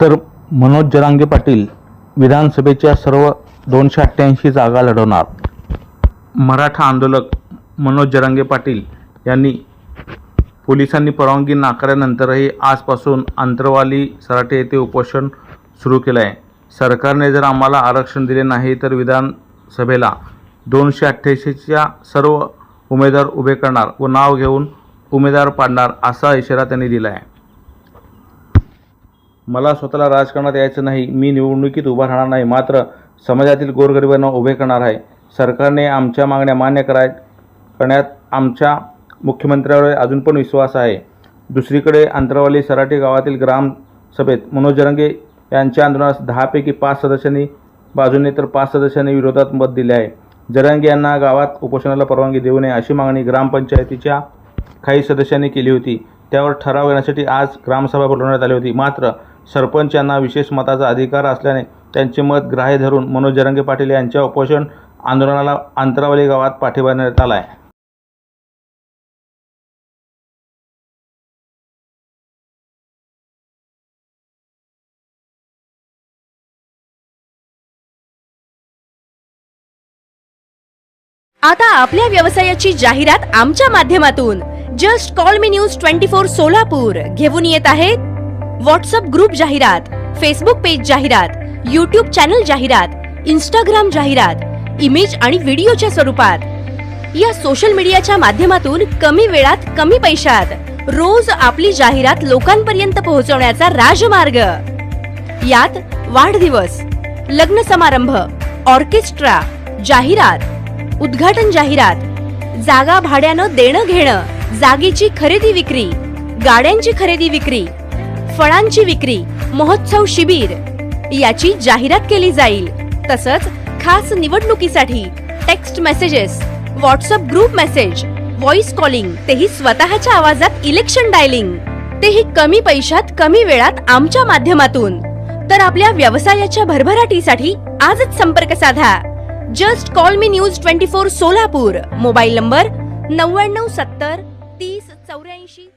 तर मनोज जरांगे पाटील विधानसभेच्या सर्व दोनशे अठ्ठ्याऐंशी जागा लढवणार. मराठा आंदोलक मनोज जरांगे पाटील यांनी पोलिसांनी परवानगी नाकारल्यानंतरही आजपासून अंतरवाली सराटे येथे उपोषण सुरू केलं आहे सरकारने जर आम्हाला आरक्षण दिले नाही तर विधानसभेला दोनशे अठ्ठ्याऐंशीच्या सर्व उमेदवार उभे करणार व नाव घेऊन उमेदवार पाडणार असा इशारा त्यांनी दिला आहे मला स्वतःला राजकारणात यायचं नाही. मी निवडणुकीत उभा राहणार नाही. मात्र समाजातील गोरगरिबांना उभे करणार आहे. सरकारने आमच्या मागण्या मान्य कराय करण्यात आमच्या मुख्यमंत्र्यावर अजून पण विश्वास आहे. दुसरीकडे अंतरवाली सराटी गावातील ग्रामसभेत मनोज जरंगे यांच्या आंदोलनास दहापैकी पाच सदस्यांनी बाजूने तर पाच सदस्यांनी विरोधात मत दिले आहे. जरंगे यांना गावात उपोषणाला परवानगी देऊ नये अशी मागणी ग्रामपंचायतीच्या काही सदस्यांनी केली होती. त्यावर ठराव घेण्यासाठी आज ग्रामसभा बोलवण्यात आली होती. मात्र सरपंच यांना विशेष मताचा अधिकार असल्याने त्यांचे मत ग्राह्य धरून मनोज जरंगे पाटील यांच्या उपोषण आंदोलनाला अंतरावली गावात पाठिंबा देण्यात आला आहे. आता आपल्या व्यवसायाची जाहिरात आमच्या माध्यमातून. जस्ट कॉल मी न्यूज ट्वेंटी फोर सोलापूर. घेऊन येत आहेत व्हॉट्सअप ग्रुप जाहिरात फेसबुक पेज जाहिरात युट्यूब चॅनल जाहिरात इंस्टाग्राम जाहिरात इमेज आणि व्हिडिओच्या स्वरूपात. या सोशल मीडियाच्या माध्यमातून कमी वेळात कमी पैशात रोज आपली जाहिरात लोकांपर्यंत पोहोचवण्याचा राजमार्ग. यात वाढदिवस लग्न समारंभ ऑर्केस्ट्रा जाहिरात उद्घाटन जाहिरात जागा भाड्यानं देणं घेणं जागेची खरेदी विक्री गाड्यांची खरेदी विक्री फळांची विक्री महोत्सव शिबिर. याची जाहिरात केली जाईल. तसंच खास निवडणुकीसाठी text messages WhatsApp group message voice calling तेही स्वतःच्या आवाजात इलेक्शन डायलिंग तेही कमी पैशात कमी वेळात आमच्या माध्यमातून. तर आपल्या व्यवसायाच्या भरभराटीसाठी आजच संपर्क साधा. जस्ट कॉल मी news twenty four Solapur. Mobile number नव्याण्णव सत्तर तीस चौऱ्याऐंशी.